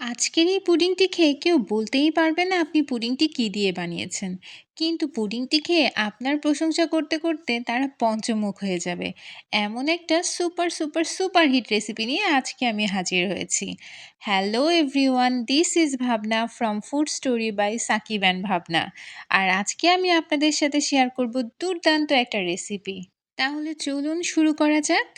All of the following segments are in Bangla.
আজকের এই পুডিংটি খেয়ে কেউ বলতেই পারবে না আপনি পুডিংটি কী দিয়ে বানিয়েছেন। কিন্তু পুডিংটি খেয়ে আপনার প্রশংসা করতে, করতে তারা পঞ্চমুখ হয়ে যাবে। এমন একটা super, super, super hit recipe নিয়ে আজকে আমি হাজির হয়েছি। Hello everyone, this is Bhabna from food story by Sakib and Bhabna. আর আজকে আমি আপনাদের সাথে শেয়ার করব দুর্দান্ত একটা রেসিপি। তাহলে চলুন শুরু করা যাক।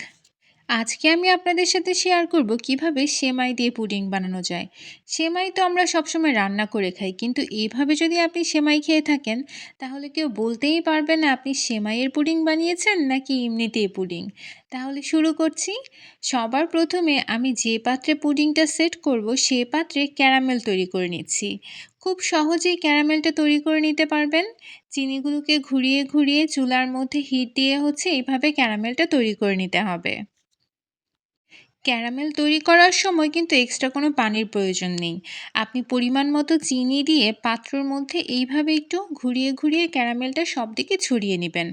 আজকে আমি আপনাদের সাথে শেয়ার করব কীভাবে সেমাই দিয়ে পুডিং বানানো যায়। সেমাই তো আমরা সবসময় রান্না করে খাই, কিন্তু এইভাবে যদি আপনি সেমাই খেয়ে থাকেন, তাহলে কেউ বলতেই পারবে না আপনি সেমাইয়ের পুডিং বানিয়েছেন নাকি এমনিতেই পুডিং। তাহলে শুরু করছি। সবার প্রথমে আমি যে পাত্রে পুডিংটা সেট করব, সে পাত্রে ক্যারামেল তৈরি করে নিচ্ছি। খুব সহজেই ক্যারামেলটা তৈরি করে নিতে পারবেন। চিনিগুলোকে ঘুরিয়ে ঘুরিয়ে চুলার মধ্যে হিট দিয়ে হচ্ছে এইভাবে ক্যারামেলটা তৈরি করে নিতে হবে। ক্যারামেল তৈরি করার সময় কিন্তু এক্সট্রা কোনো পানির প্রয়োজন নেই। আপনি পরিমাণ মতো চিনি দিয়ে পাত্রর মধ্যে এইভাবে একটু ঘুরিয়ে ঘুরিয়ে ক্যারামেলটা সব দিকে ছড়িয়ে নেবেন।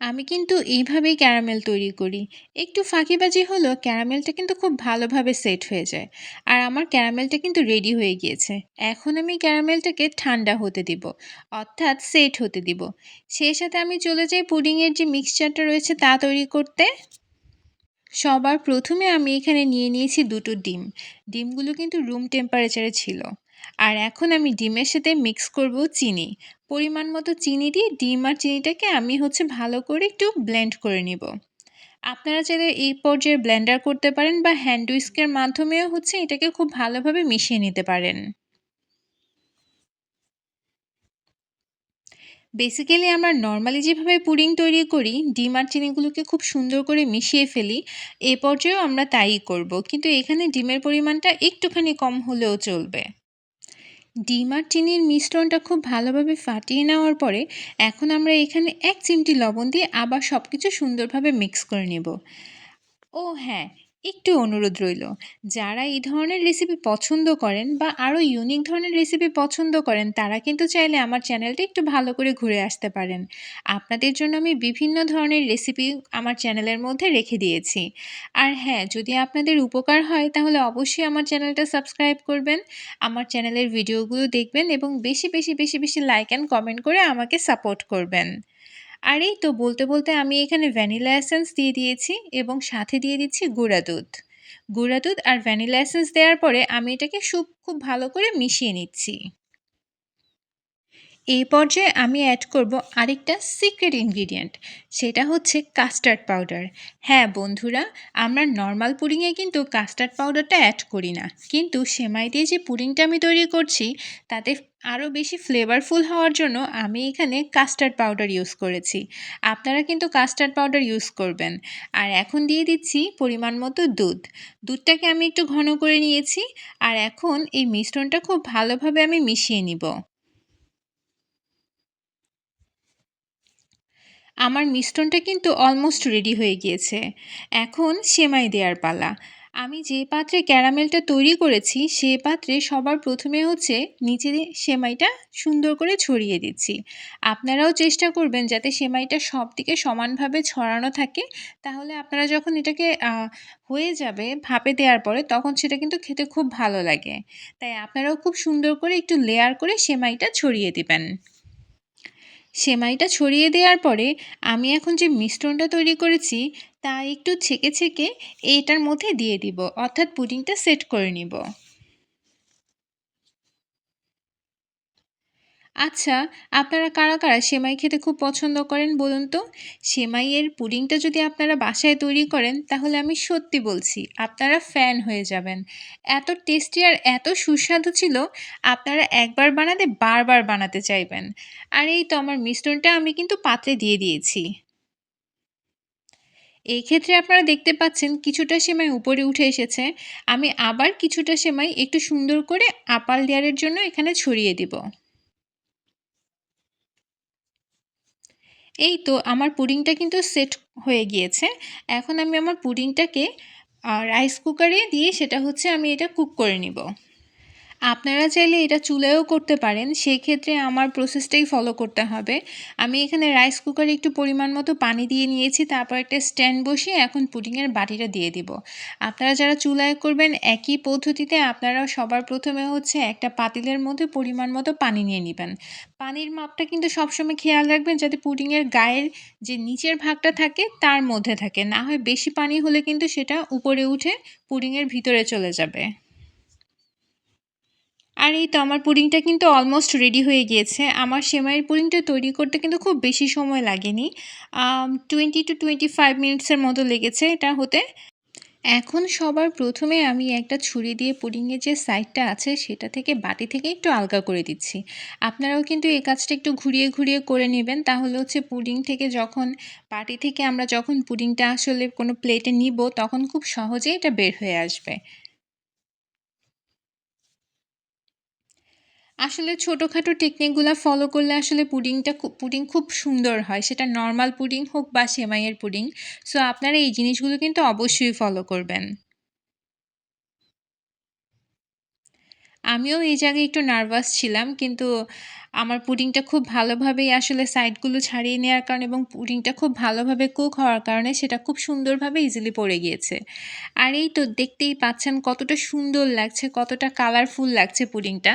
আমি কিন্তু এইভাবেই ক্যারামেল তৈরি করি। একটু ফাঁকিবাজি হলেও ক্যারামেলটা কিন্তু খুব ভালোভাবে সেট হয়ে যায়। আর আমার ক্যারামেলটা কিন্তু রেডি হয়ে গিয়েছে। এখন আমি ক্যারামেলটাকে ঠান্ডা হতে দিব, অর্থাৎ সেট হতে দিব। সেই সাথে আমি চলে যাই পুডিংয়ের যে মিক্সচারটা রয়েছে তা তৈরি করতে। সবার প্রথমে আমি এখানে নিয়ে নিয়েছি দুটো ডিম। ডিমগুলো কিন্তু রুম টেম্পারেচারে ছিল। আর এখন আমি ডিমের সাথে মিক্স করব চিনি। পরিমাণ মতো চিনি দিয়ে ডিম আর চিনিটাকে আমি হচ্ছে ভালো করে একটু ব্লেন্ড করে নিব। আপনারা চাইলে এই পর্যায়ে ব্লেন্ডার করতে পারেন বা হ্যান্ড উইস্কের মাধ্যমেও হচ্ছে এটাকে খুব ভালোভাবে মিশিয়ে নিতে পারেন। বেসিক্যালি আমরা নর্মালি যেভাবে পুডিং তৈরি করি, ডিম আর চিনিগুলোকে খুব সুন্দর করে মিশিয়ে ফেলি, এ পর্যায়েও আমরা তাই করব। কিন্তু এখানে ডিমের পরিমাণটা একটুখানি কম হলেও চলবে। ডিম আর চিনির মিশ্রণটা খুব ভালোভাবে ফাটিয়ে নেওয়ার পরে, এখন আমরা এখানে এক চিমটি লবণ দিয়ে আবার সব কিছু সুন্দরভাবে মিক্স করে নেব। ও হ্যাঁ একটু অনুরোধ রইল, যারা এই ধরনের রেসিপি পছন্দ করেন বা আরও ইউনিক ধরনের রেসিপি পছন্দ করেন, তারা কিন্তু চাইলে আমার চ্যানেলটা একটু ভালো করে ঘুরে আসতে পারেন। আপনাদের জন্য আমি বিভিন্ন ধরনের রেসিপি আমার চ্যানেলের মধ্যে রেখে দিয়েছি। আর হ্যাঁ যদি আপনাদের উপকার হয়, তাহলে অবশ্যই আমার চ্যানেলটা সাবস্ক্রাইব করবেন, আমার চ্যানেলের ভিডিওগুলো দেখবেন এবং বেশি বেশি বেশি বেশি লাইক অ্যান্ড কমেন্ট করে আমাকে সাপোর্ট করবেন। আর এই তো বলতে বলতে আমি এখানে ভ্যানিলা এসেন্স দিয়ে দিয়েছি এবং সাথে দিয়ে দিচ্ছি গুঁড়া দুধ। গুঁড়া দুধ আর ভ্যানিলা এসেন্স দেওয়ার পরে আমি এটাকে খুব খুব ভালো করে মিশিয়ে নিচ্ছি। এই পর্যায়ে আমি অ্যাড করব আরেকটা সিক্রেট ইনগ্রিডিয়েন্ট সেটা হচ্ছে কাস্টার্ড পাউডার হ্যাঁ বন্ধুরা, আমরা নর্মাল পুডিংয়ে কিন্তু কাস্টার্ড পাউডারটা অ্যাড করি না। কিন্তু সেমাই দিয়ে যে পুডিংটা আমি তৈরি করছি, তাতে আরও বেশি ফ্লেভারফুল হওয়ার জন্য আমি এখানে কাস্টার্ড পাউডার ইউজ করেছি। আপনারা কিন্তু কাস্টার্ড পাউডার ইউজ করবেন। আর এখন দিয়ে দিচ্ছি পরিমাণ মতো দুধ। দুধটাকে আমি একটু ঘন করে নিয়েছি। আর এখন এই মিশ্রণটা খুব ভালোভাবে আমি মিশিয়ে নিব। আমার মিশ্রণটা কিন্তু অলমোস্ট রেডি হয়ে গিয়েছে। এখন সেমাই দেওয়ার পালা। আমি যে পাত্রে ক্যারামেলটা তৈরি করেছি, সে পাত্রে সবার প্রথমে হচ্ছে নিচে সেমাইটা সুন্দর করে ছড়িয়ে দিচ্ছি। আপনারাও চেষ্টা করবেন যাতে সেমাইটা সব দিকে সমানভাবে ছড়ানো থাকে। তাহলে আপনারা যখন এটাকে হয়ে যাবে ভাপে দেওয়ার পরে, তখন সেটা কিন্তু খেতে খুব ভালো লাগে। তাই আপনারাও খুব সুন্দর করে একটু লেয়ার করে সেমাইটা ছড়িয়ে দিবেন। সেমাইটা ছড়িয়ে দেওয়ার পরে, আমি এখন যে মিশ্রণটা তৈরি করেছি তা একটু ছেঁকে ছেঁকে এইটার মধ্যে দিয়ে দিব। অর্থাৎ পুডিংটা সেট করে নিব। আচ্ছা আপনারা কারা কারা সেমাই খেতে খুব পছন্দ করেন বলুন তো? সেমাইয়ের পুডিংটা যদি আপনারা বাসায় তৈরি করেন, তাহলে আমি সত্যি বলছি, আপনারা ফ্যান হয়ে যাবেন। এত টেস্টি আর এত সুস্বাদু ছিল, আপনারা একবার বানাতে বারবার বানাতে চাইবেন। আর এই তো আমার মিশ্রণটা আমি কিন্তু পাত্রে দিয়ে দিয়েছি। এই ক্ষেত্রে আপনারা দেখতে পাচ্ছেন কিছুটা সেমাই উপরে উঠে এসেছে। আমি আবার কিছুটা সেমাই একটু সুন্দর করে আপাল লেয়ারের জন্য এখানে ছড়িয়ে দিব। এই তো আমার পুডিংটা কিন্তু সেট হয়ে গিয়েছে। এখন আমি আমার পুডিংটাকে রাইস কুকারে দিয়ে সেটা হচ্ছে আমি এটা কুক করে নিব। আপনারা চাইলে এটা চুলায়ও করতে পারেন, সেক্ষেত্রে আমার প্রসেসটাই ফলো করতে হবে। আমি এখানে রাইস কুকারে একটু পরিমাণ মতো পানি দিয়ে নিয়েছি, তারপর একটা স্ট্যান্ড বসিয়ে এখন পুডিংয়ের বাটিটা দিয়ে দিব। আপনারা যারা চুলায় করবেন, একই পদ্ধতিতে আপনারা সবার প্রথমে হচ্ছে একটা পাতিলের মধ্যে পরিমাণ মতো পানি নিয়ে নেবেন। পানির মাপটা কিন্তু সবসময় খেয়াল রাখবেন যাতে পুডিংয়ের গায়ের যে নিচের ভাগটা থাকে, তার মধ্যে থাকে। না হয় বেশি পানি হলে কিন্তু সেটা উপরে উঠে পুডিংয়ের ভিতরে চলে যাবে। আর এই তো আমার পুডিংটা কিন্তু অলমোস্ট রেডি হয়ে গিয়েছে। আমার সেমাইয়ের পুডিংটা তৈরি করতে কিন্তু খুব বেশি সময় লাগেনি। টোয়েন্টি টু টোয়েন্টি ফাইভ মিনিটসের মতো লেগেছে এটা হতে। এখন সবার প্রথমে আমি একটা ছুরি দিয়ে পুডিংয়ের যে সাইডটা আছে সেটা থেকে বাটি থেকে একটু আলগা করে দিচ্ছি। আপনারাও কিন্তু এই কাজটা একটু ঘুরিয়ে ঘুরিয়ে করে নেবেন। তাহলে হচ্ছে পুডিং থেকে যখন, বাটি থেকে আমরা যখন পুডিংটা আসলে কোনো প্লেটে নিব, তখন খুব সহজেই এটা বের হয়ে আসবে। আসলে ছোটোখাটো টেকনিকগুলো ফলো করলে আসলে পুডিংটা পুডিং খুব সুন্দর হয়। সেটা নর্মাল পুডিং হোক বা সেমাইয়ের পুডিং। সো আপনারা এই জিনিসগুলো কিন্তু অবশ্যই ফলো করবেন। আমিও এই জায়গায় একটু নার্ভাস ছিলাম, কিন্তু আমার পুডিংটা খুব ভালোভাবেই আসলে সাইডগুলো ছাড়িয়ে নেওয়ার কারণে এবং পুডিংটা খুব ভালোভাবে কুক হওয়ার কারণে সেটা খুব সুন্দরভাবে ইজিলি পড়ে গিয়েছে। আর এই তো দেখতেই পাচ্ছেন কতটা সুন্দর লাগছে, কতটা কালারফুল লাগছে পুডিংটা।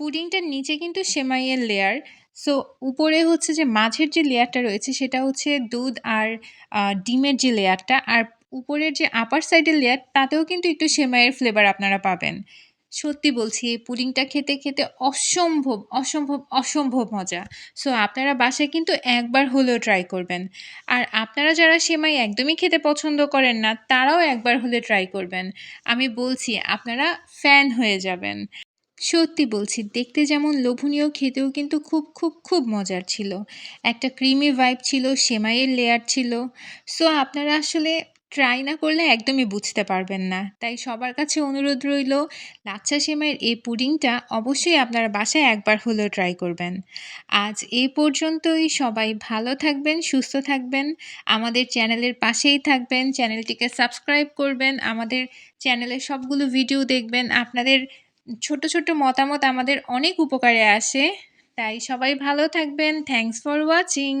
পুডিংটার নিচে কিন্তু সেমাইয়ের লেয়ার সো উপরে হচ্ছে যে মাঝের যে লেয়ারটা রয়েছে সেটা হচ্ছে দুধ আর ডিমের যে লেয়ারটা আর উপরের যে আপার সাইডের লেয়ার তাতেও কিন্তু একটু সেমাইয়ের ফ্লেভার আপনারা পাবেন। সত্যি বলছি, এই পুডিংটা খেতে খেতে অসম্ভব অসম্ভব অসম্ভব মজা। সো আপনারা বাসায় কিন্তু একবার হলেও ট্রাই করবেন। আর আপনারা যারা সেমাই একদমই খেতে পছন্দ করেন না, তারাও একবার হলে ট্রাই করবেন। আমি বলছি, আপনারা ফ্যান হয়ে যাবেন। সত্যি বলছি, দেখতে যেমন লোভনীয়, খেতেও কিন্তু খুব খুব খুব মজার ছিল। একটা ক্রিমি ভাইব ছিল, সেমাইয়ের লেয়ার ছিল। সো আপনারা আসলে ট্রাই না করলে একদমই বুঝতে পারবেন না। তাই সবার কাছে অনুরোধ রইল, লাচ্ছা সেমাইয়ের এই পুডিংটা অবশ্যই আপনারা বাসায় একবার হলেও ট্রাই করবেন। আজ এই পর্যন্তই, সবাই ভালো থাকবেন, সুস্থ থাকবেন। আমাদের চ্যানেলের পাশেই থাকবেন, চ্যানেলটিকে সাবস্ক্রাইব করবেন। আমাদের চ্যানেলের সবগুলো ভিডিও দেখবেন। আপনাদের ছোট ছোট মতামত আমাদের অনেক উপকারে আসে। তাই সবাই ভালো থাকবেন। Thanks for watching